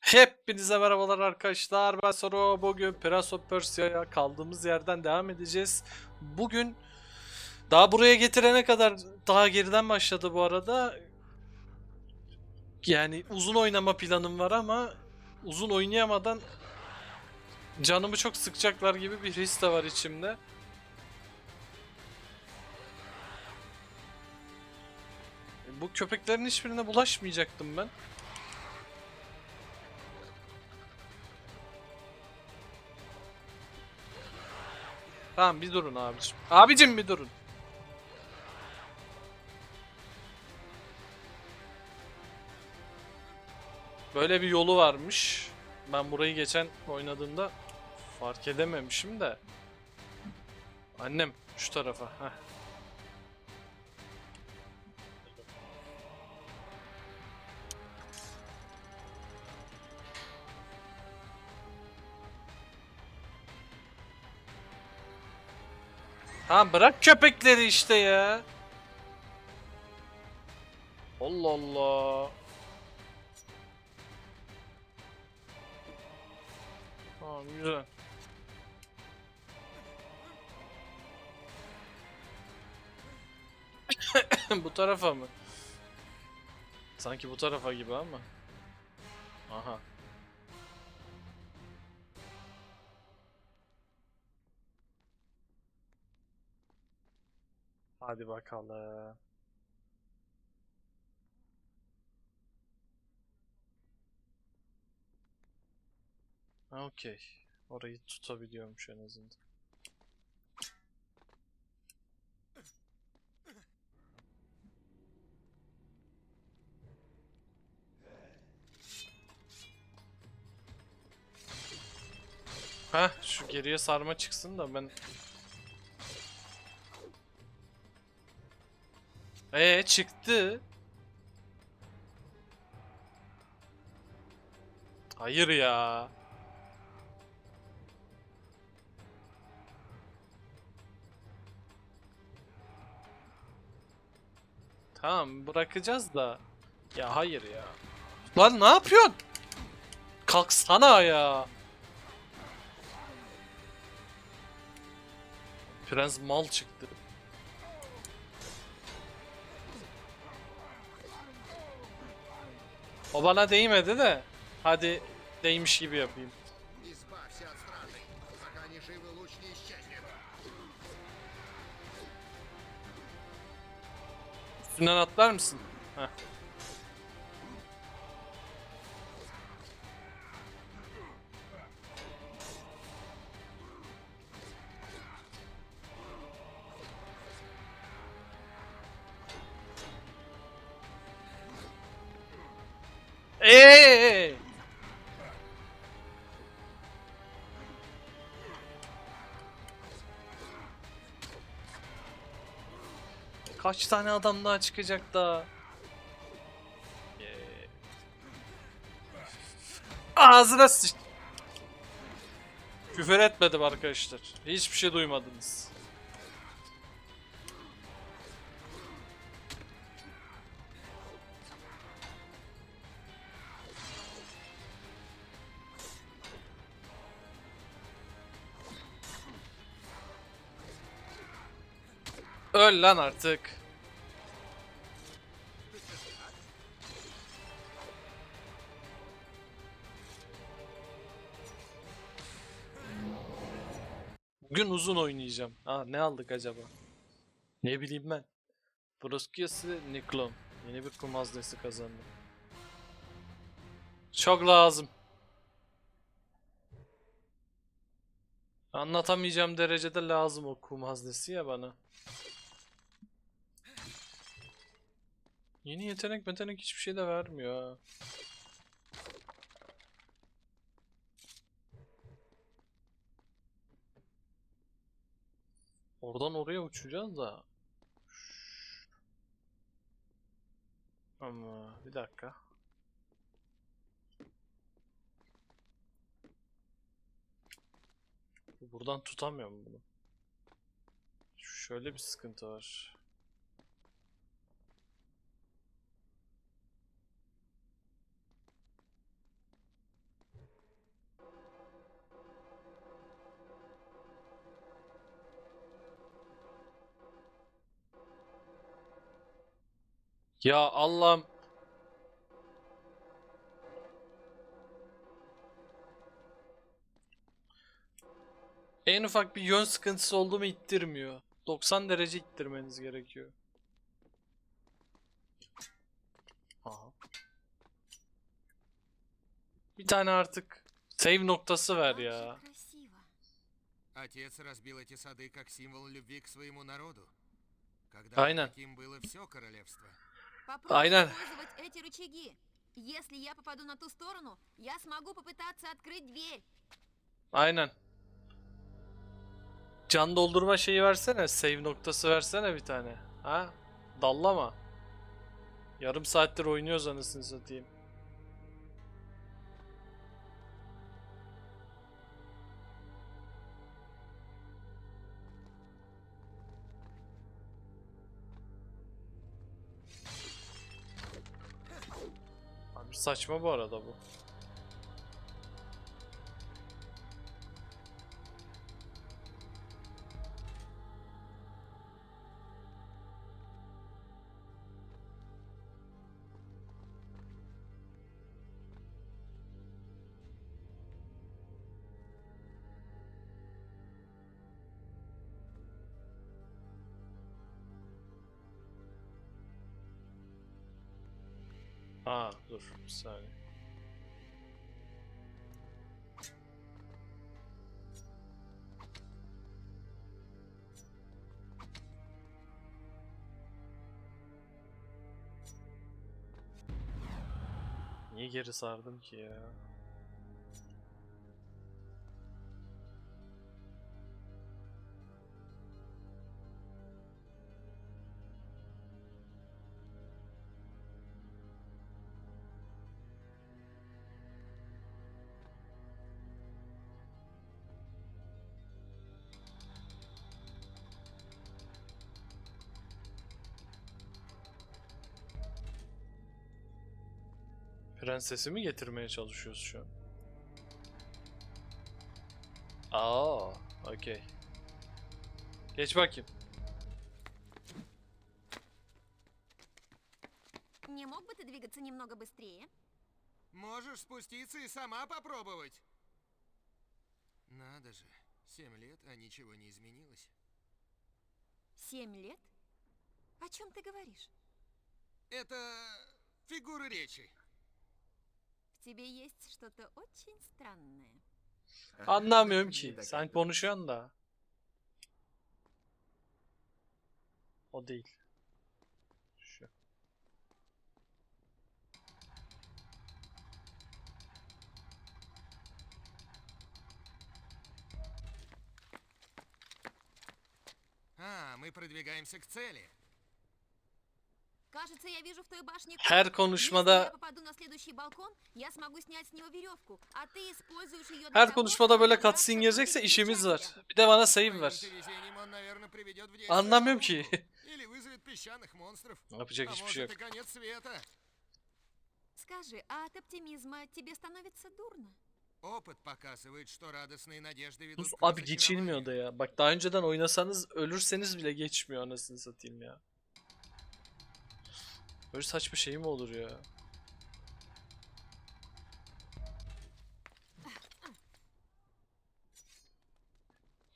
Hepinize merhabalar arkadaşlar. Ben Soro. Bugün Prince of Persia'ya kaldığımız yerden devam edeceğiz. Bugün daha buraya getirene kadar daha geriden başladı bu arada. Yani uzun oynama planım var ama uzun oynayamadan canımı çok sıkacaklar gibi bir his de var içimde. Bu köpeklerin hiçbirine bulaşmayacaktım ben. Tamam bir durun abicim. Abicim bir durun. Böyle bir yolu varmış. Ben burayı geçen oynadığımda fark edememişim de. Annem şu tarafa. Heh. Tamam bırak köpekleri işte ya. Allah Allah. Tamam güzel. bu tarafa mı? Sanki bu tarafa gibi ama. Aha. Hadi bakalım. Okey. Orayı tutabiliyormuş en azından. Heh şu geriye sarma çıksın da ben Ee çıktı. Hayır ya. Tamam bırakacağız da. Ya hayır ya. Lan ne yapıyorsun? Kalksana ya. Prens mal çıktı. O bana değmedi de. Hadi değmiş gibi yapayım. Üstünden atlar mısın? Heh. Eee! Kaç tane adam daha çıkacak daha? Eee. Ağzına sıç... Küfür etmedim arkadaşlar. Hiçbir şey duymadınız. Öl lan artık. Bugün uzun oynayacağım. Ha ne aldık acaba? Ne bileyim ben. Broskiası Niklon. Yeni bir kum haznesi kazandım. Çok lazım. Anlatamayacağım derecede lazım o kum haznesi ya bana. Yeni yetenek metenek hiçbir şey de vermiyor. Oradan oraya uçacağız da. Ama bir dakika. Buradan tutamıyorum bunu. Şöyle bir sıkıntı var. Ya Allah'ım. En ufak bir yön sıkıntısı oldu mu ittirmiyor. 90 derece ittirmeniz gerekiyor. Aha. Bir tane artık save noktası ver ya. Очень красиво. Отец разбил эти сады как символ любви к своему народу. Когда Aynen. таким было все королевство. Попробуй Aynen. использовать эти рычаги. Если я попаду на ту сторону, я смогу попытаться открыть дверь. Aynen. Can doldurma şeyi versene. Save noktası versene bir tane. Ha? Dallama. Yarım saattir oynuyoruz anasını satayım. Saçma bu arada bu. Bir saniye. Niye geri sardım ki ya? Prensesimi getirmeye çalışıyoruz şu an. Aa, okey. Geç bakayım. Не мог бы ты двигаться немного быстрее? Можешь спуститься и сама попробовать. Надо же, семь лет, а ничего не изменилось. Семь лет? О чем ты говоришь? Это фигуры речи. Тебе есть что-то очень странное. Anlamıyorum ki. Sen konuşuyorsun da. O değil. Şu. А, мы продвигаемся к цели. Кажется, я вижу в той башне Her код. Если я konuşmada попаду на следующий балкон, я смогу снять с него веревку, а ты используешь ее her konuşmada böyle cutscene gelecekse işimiz var. Bir de bana save Моим ver. везением он, наверное, приведет в действие Anlamıyorum ловушку. ki. Или вызовет песчаных монстров. Yapacak а hiçbir şey может yok. и конец света. Скажи, а от оптимизма тебе становится дурно? Опыт показывает, что радостные надежды ведут Sus к abi geçilmiyor da разочарованию. ya. Bak daha önceden oynasanız ölürseniz bile geçmiyor anasını satayım ya. Böyle saçma şey mi olur ya?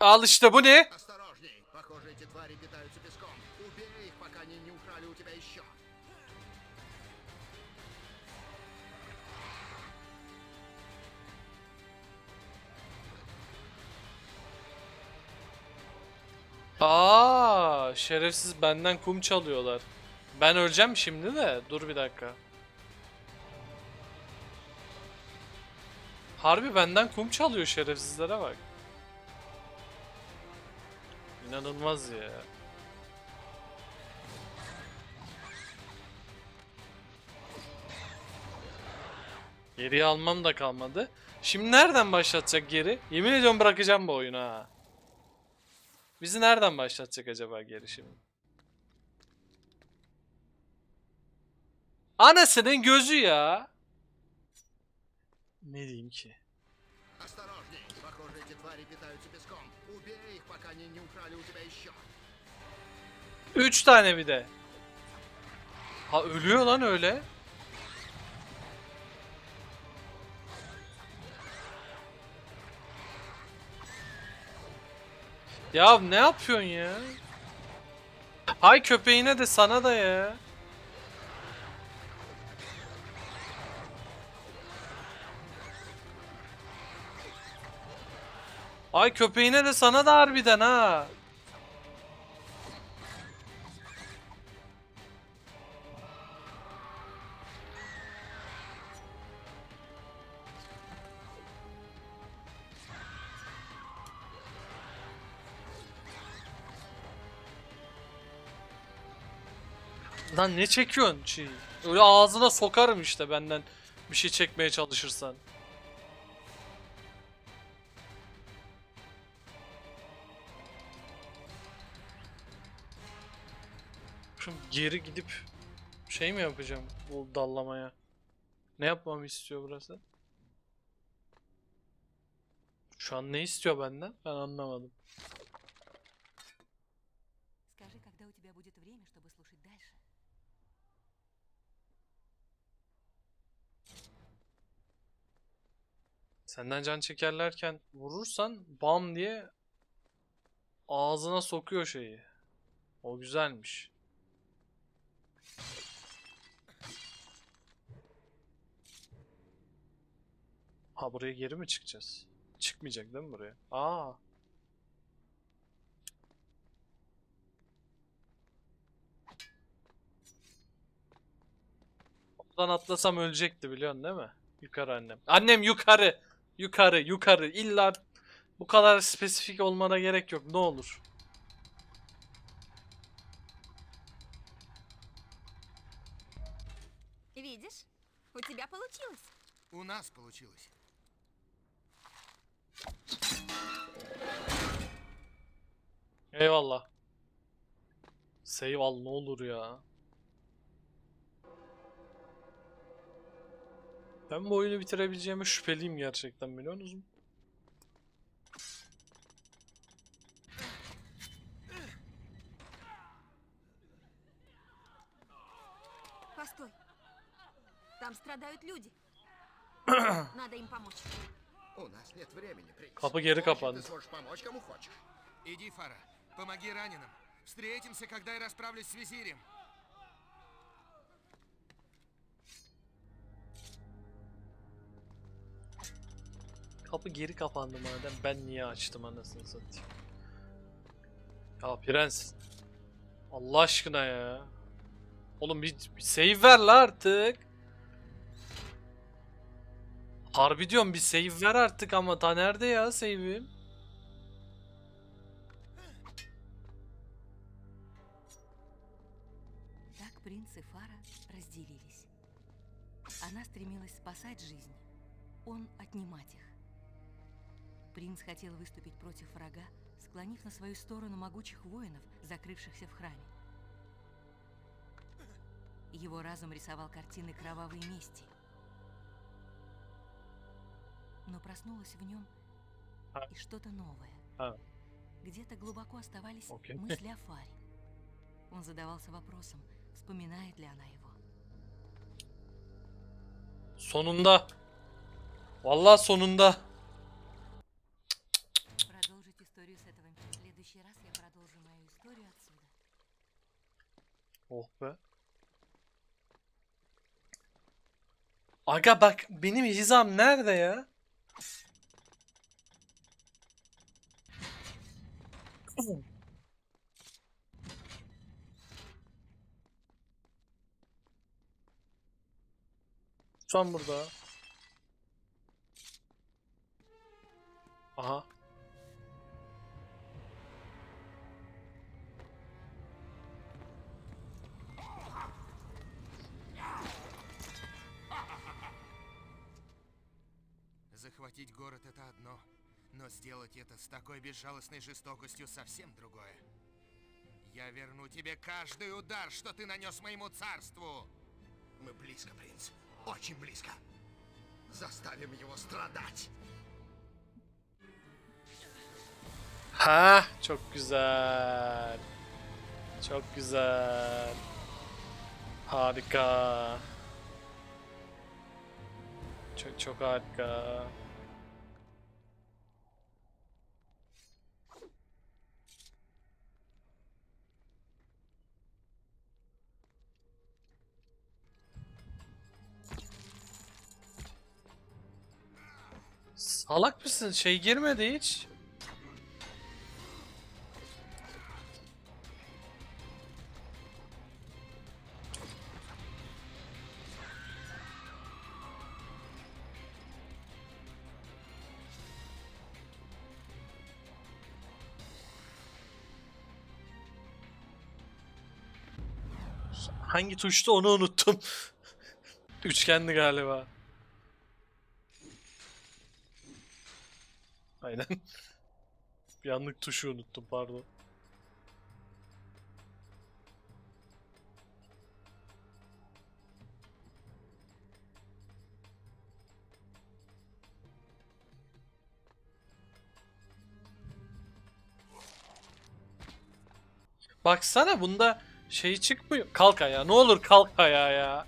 Al işte bu ne? Aa, şerefsiz benden kum çalıyorlar. Ben öleceğim şimdi de. Dur bir dakika. Harbi benden kum çalıyor şerefsizlere bak. İnanılmaz ya. Geriye almam da kalmadı. Şimdi nereden başlatacak geri? Yemin ediyorum bırakacağım bu oyunu ha. Bizi nereden başlatacak acaba geri şimdi? Anasının gözü ya. Ne diyeyim ki? Üç tane bir de. Ha ölüyor lan öyle. Ya ne yapıyorsun ya? Hay köpeğine de sana da ya. Ay köpeğine de sana da harbiden ha. Lan ne çekiyorsun çiğ? Öyle ağzına sokarım işte benden bir şey çekmeye çalışırsan. Şimdi geri gidip şey mi yapacağım bu dallamaya? Ne yapmamı istiyor burası? Şu an ne istiyor benden? Ben anlamadım. Скажи, когда у тебя будет время, чтобы слушать дальше. Senden can çekerlerken vurursan bam diye ağzına sokuyor şeyi. O güzelmiş. Ha buraya geri mi çıkacağız? Çıkmayacak değil mi buraya? Aa. Oradan atlasam ölecekti biliyorsun değil mi? Yukarı annem. Annem yukarı. Yukarı, yukarı. İlla bu kadar spesifik olmana gerek yok. Ne olur. Видишь? У тебя получилось. У нас получилось. Eyvallah. Save al ne olur ya. Ben bu oyunu bitirebileceğime şüpheliyim gerçekten biliyor musun? Постой. Там страдают люди. Надо им помочь. У нас нет времени, принц. Kapı geri Позже kapandı. Ты сможешь помочь кому хочешь. Иди, Фара, помоги раненым. Встретимся, когда я расправлюсь с визирем. Kapı geri kapandı madem ben niye açtım anasını satayım. Ya prens. Allah aşkına ya. Oğlum bir, bir save ver la artık. Harbi diyorum bir save ver artık ama ta nerede ya save'im? Стремилась спасать жизни, он отнимать их. Принц хотел выступить против врага, склонив на свою сторону могучих воинов, закрывшихся в храме. Его разум рисовал картины кровавой мести. Но проснулось в нем А. и что-то новое. А. Где-то глубоко оставались Окей. мысли о Фаре. Он задавался вопросом, вспоминает ли она его. Sonunda. Vallahi sonunda. Oh be. Aga bak benim hizam nerede ya? Şu an burada. Aha. Захватить город это одно, но сделать это с такой безжалостной жестокостью совсем другое. Я верну тебе каждый удар, что ты нанес моему царству. Мы близко, принц. Очень близко. Заставим его страдать. Ha, çok güzel. Çok güzel. Harika. Çok çok harika. Salak mısın? Şey girmedi hiç. Hangi tuştu onu unuttum. Üçgendi galiba. Aynen. Bir anlık tuşu unuttum pardon. Baksana bunda şey çıkmıyor. Kalk ayağa. Ne olur kalk ayağa ya.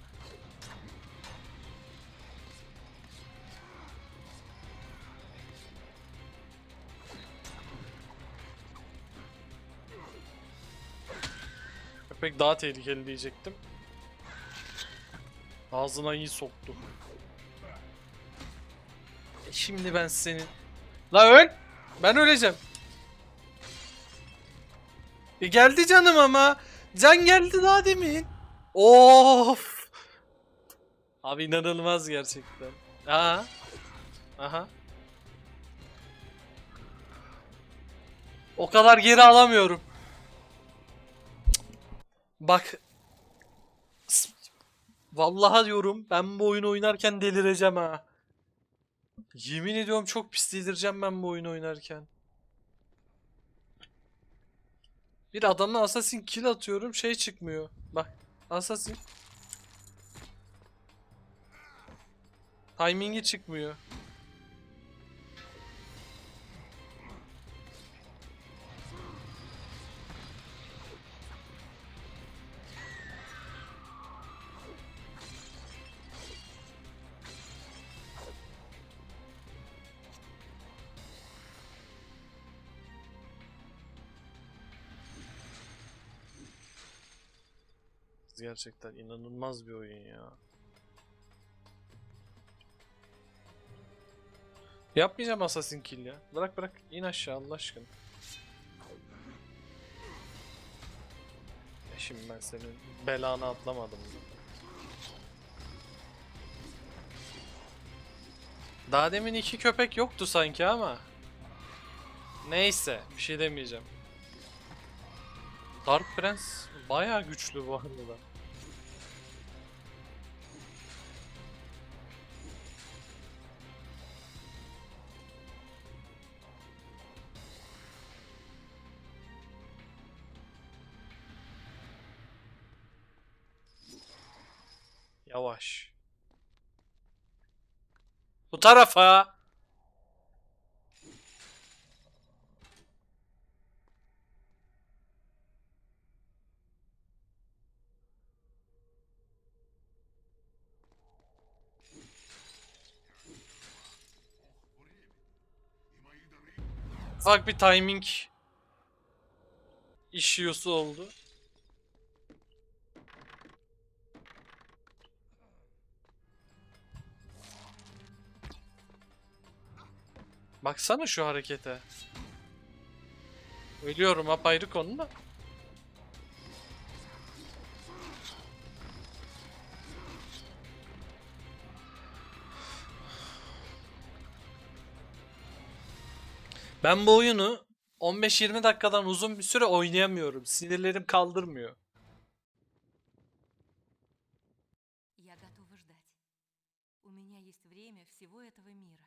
Köpek daha tehlikeli diyecektim. Ağzına iyi soktu. E şimdi ben senin... La öl! Ben öleceğim. E geldi canım ama. Can geldi daha demin. Of. Abi inanılmaz gerçekten. Aha. Aha. O kadar geri alamıyorum. Bak. Vallahi diyorum ben bu oyunu oynarken delireceğim ha. Yemin ediyorum çok pis delireceğim ben bu oyunu oynarken. Bir adamla assassin kill atıyorum şey çıkmıyor. Bak assassin. Timingi çıkmıyor. Gerçekten inanılmaz bir oyun ya. Yapmayacağım Assassin Kill ya. Bırak bırak. in aşağı Allah aşkına. Ya şimdi ben senin belanı atlamadım. Daha demin iki köpek yoktu sanki ama. Neyse bir şey demeyeceğim. Dark Prince bayağı güçlü bu arada. Yavaş. Bu tarafa. Ufak bir timing işiyosu oldu. Baksana şu harekete. Ölüyorum apayrı konu da. Ben bu oyunu 15-20 dakikadan uzun bir süre oynayamıyorum. Sinirlerim kaldırmıyor. Я готова ждать. У меня есть время всего этого мира.